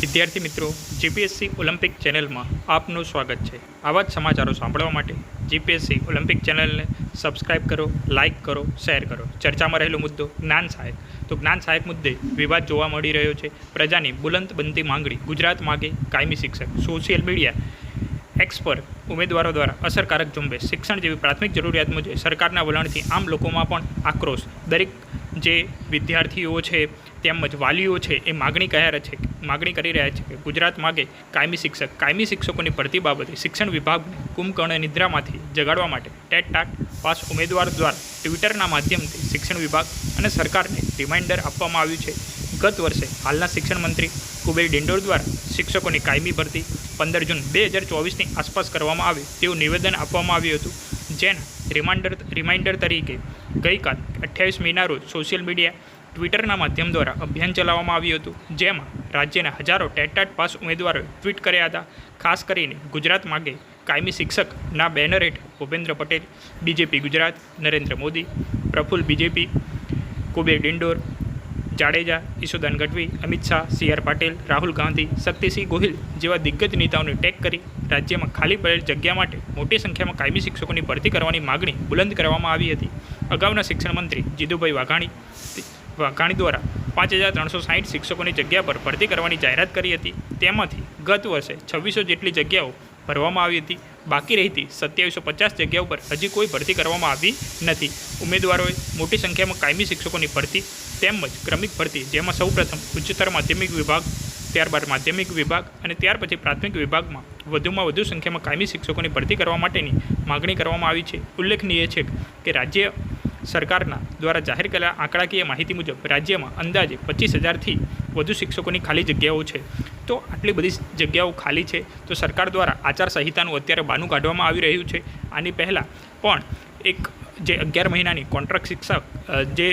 વિદ્યાર્થી મિત્રો GPSC Olympic ચેનલમાં આપનું સ્વાગત છે. આવા જ સમાચારો સાંભળવા માટે જીપીએસસી ઓલિમ્પિક ચેનલને સબસ્ક્રાઇબ કરો લાઇક કરો શેર કરો. ચર્ચામાં રહેલો મુદ્દો જ્ઞાન સહાયક. તો જ્ઞાન સહાયક મુદ્દે વિવાદ જોવા મળી રહ્યો છે. પ્રજાની બુલંદ બનતી માંગણી ગુજરાત માગે કાયમી શિક્ષક. સોશિયલ મીડિયા એક્સ પર ઉમેદવારો દ્વારા અસરકારક ઝુંબેશ. શિક્ષણ જેવી પ્રાથમિક જરૂરિયાત મુજબ સરકારના વલણથી આમ લોકોમાં પણ આક્રોશ. દરેક જે વિદ્યાર્થીઓ છે તેમજ વાલીઓ છે એ માગણી કયા છે માગણી કરી રહ્યા છે કે ગુજરાત માગે કાયમી શિક્ષક. કાયમી શિક્ષકોની ભરતી બાબતે શિક્ષણ વિભાગને કુંભકર્ણ નિદ્રામાંથી જગાડવા માટે ટેટ ટાટ પાસ ઉમેદવાર દ્વારા ટ્વિટરના માધ્યમથી શિક્ષણ વિભાગ અને સરકારને રિમાઇન્ડર આપવામાં આવ્યું છે. ગત વર્ષે હાલના શિક્ષણ મંત્રી કુબેર ડિંડોર દ્વારા શિક્ષકોની કાયમી ભરતી પંદર જૂન બે હજાર ચોવીસની આસપાસ કરવામાં આવે તેવું નિવેદન આપવામાં આવ્યું હતું. જેના રિમાઇન્ડર રિમાઇન્ડર તરીકે ગઈકાલ અઠ્યાવીસ મેના રોજ સોશિયલ મીડિયા ટ્વિટરના માધ્યમ દ્વારા અભિયાન ચલાવવામાં આવ્યું હતું, જેમાં રાજ્યના હજારો ટેટાટ પાસ ઉમેદવારોએ ટ્વીટ કર્યા હતા. ખાસ કરીને ગુજરાત માગે કાયમી શિક્ષકના બેનર હેઠળ Bhupendra Patel, BJP Gujarat, Narendra Modi, Praful BJP, Kuber Dindor, Jadeja Isudan Gadhvi, Amit Shah, C R Patil, Rahul Gandhi Shaktisinh Gohil જેવા દિગ્ગજ નેતાઓને ટેગ કરી રાજ્યમાં ખાલી પડેલ જગ્યા માટે મોટી સંખ્યામાં કાયમી શિક્ષકોની ભરતી કરવાની માગણી બુલંદ કરવામાં આવી હતી. અગાઉના શિક્ષણ મંત્રી જીતુભાઈ વાઘાણી વાઘાણી દ્વારા પાંચ હજાર ત્રણસો સાહીઠ શિક્ષકોની જગ્યા પર ભરતી કરવાની જાહેરાત કરી હતી. તેમાંથી ગત વર્ષે છવ્વીસો જેટલી જગ્યાઓ ભરવામાં આવી હતી. બાકી રહેતી સત્યાવીસો પચાસ જગ્યાઓ પર હજી કોઈ ભરતી કરવામાં આવી નથી. ઉમેદવારોએ મોટી સંખ્યામાં કાયમી શિક્ષકોની ભરતી તેમજ ક્રમિક ભરતી, જેમાં સૌપ્રથમ ઉચ્ચતર માધ્યમિક વિભાગ, ત્યારબાદ માધ્યમિક વિભાગ અને ત્યાર પછી પ્રાથમિક વિભાગમાં વધુમાં વધુ સંખ્યામાં કાયમી શિક્ષકોની ભરતી કરવા માટેની માગણી કરવામાં આવી છે. ઉલ્લેખનીય છે કે રાજ્ય સરકારના દ્વારા જાહેર કરેલા આંકડાકીય માહિતી મુજબ રાજ્યમાં અંદાજે પચીસ હજારથી વધુ શિક્ષકોની ખાલી જગ્યાઓ છે. તો આટલી બધી જગ્યાઓ ખાલી છે, તો સરકાર દ્વારા આચારસંહિતાનું અત્યારે બાનું કાઢવામાં આવી રહ્યું છે. આની પહેલાં પણ એક જે અગિયાર મહિનાની કોન્ટ્રાક્ટ શિક્ષક જે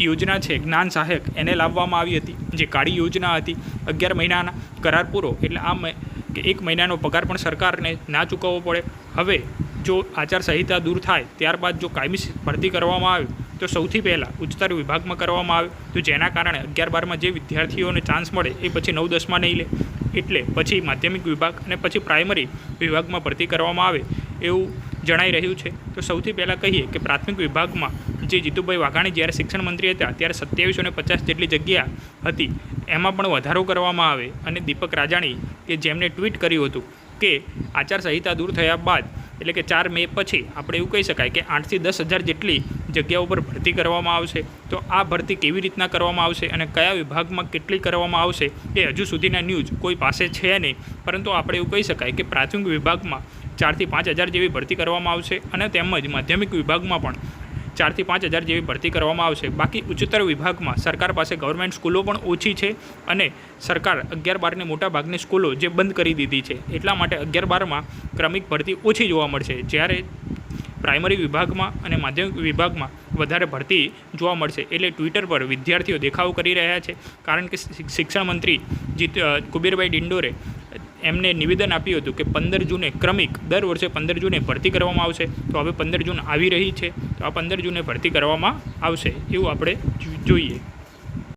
યોજના છે, જ્ઞાન સહાયક, એને લાવવામાં આવી હતી. જે કાળી યોજના હતી, અગિયાર મહિનાના કરાર પૂરો, એટલે આ એક મહિનાનો પગાર પણ સરકારને ના ચૂકવવો પડે. હવે જો આચારસંહિતા દૂર થાય, ત્યારબાદ જો કાયમી ભરતી કરવામાં આવે, તો સૌથી પહેલાં ઉચ્ચતર વિભાગમાં કરવામાં આવે. તો જેના કારણે અગિયાર બારમાં જે વિદ્યાર્થીઓને ચાન્સ મળે, એ પછી નવ દસમાં નહીં લે. એટલે પછી માધ્યમિક વિભાગ અને પછી પ્રાઇમરી વિભાગમાં ભરતી કરવામાં આવે એવું જણાઈ રહ્યું છે. તો સૌથી પહેલાં કહીએ કે પ્રાથમિક વિભાગમાં જે જીતુભાઈ વાઘાણી જ્યારે શિક્ષણ મંત્રી હતા, ત્યારે સત્યાવીસો ને પચાસ જેટલી જગ્યા હતી. એમાં પણ વધારો કરવામાં આવે. અને દીપક રાજાણી કે જેમણે ટ્વીટ કર્યું હતું કે આચારસંહિતા દૂર થયા બાદ એટલે કે ચાર મે પછી આપણે એવું કહી શકાય કે આઠથી દસ હજાર જેટલી જગ્યાઓ પર ભરતી કરવામાં આવશે. તો આ ભરતી કેવી રીતના કરવામાં આવશે અને કયા વિભાગમાં કેટલી કરવામાં આવશે એ હજુ સુધીના ન્યૂઝ કોઈ પાસે છે નહીં. પરંતુ આપણે એવું કહી શકાય કે પ્રાથમિક વિભાગમાં ચારથી પાંચ હજાર જેવી ભરતી કરવામાં આવશે અને તેમજ માધ્યમિક વિભાગમાં પણ ચારથી પાંચ હજાર જેવી ભરતી કરવામાં આવશે. બાકી ઉચ્ચતર વિભાગમાં સરકાર પાસે ગવર્મેન્ટ સ્કૂલો પણ ઓછી છે અને સરકાર અગિયાર બારની મોટા ભાગની સ્કૂલો જે બંધ કરી દીધી છે. એટલા માટે અગિયાર બારમાં ક્રમિક ભરતી ઓછી જોવા મળશે. જ્યારે પ્રાઇમરી વિભાગમાં અને માધ્યમિક વિભાગમાં વધારે ભરતી જોવા મળશે. એટલે ટ્વિટર પર વિદ્યાર્થીઓ દેખાવ કરી રહ્યા છે. કારણ કે શિક્ષણ મંત્રી જીત કુબેરભાઈ ડિંડોરે એમને નિવેદન આપ્યું હતું કે પંદર જૂને ક્રમિક દર વર્ષે પંદર જૂને ભરતી કરવામાં આવશે. તો હવે પંદર જૂન આવી રહી છે. તો આ પંદર જૂને ભરતી કરવામાં આવશે. એવું આપણે જોઈએ.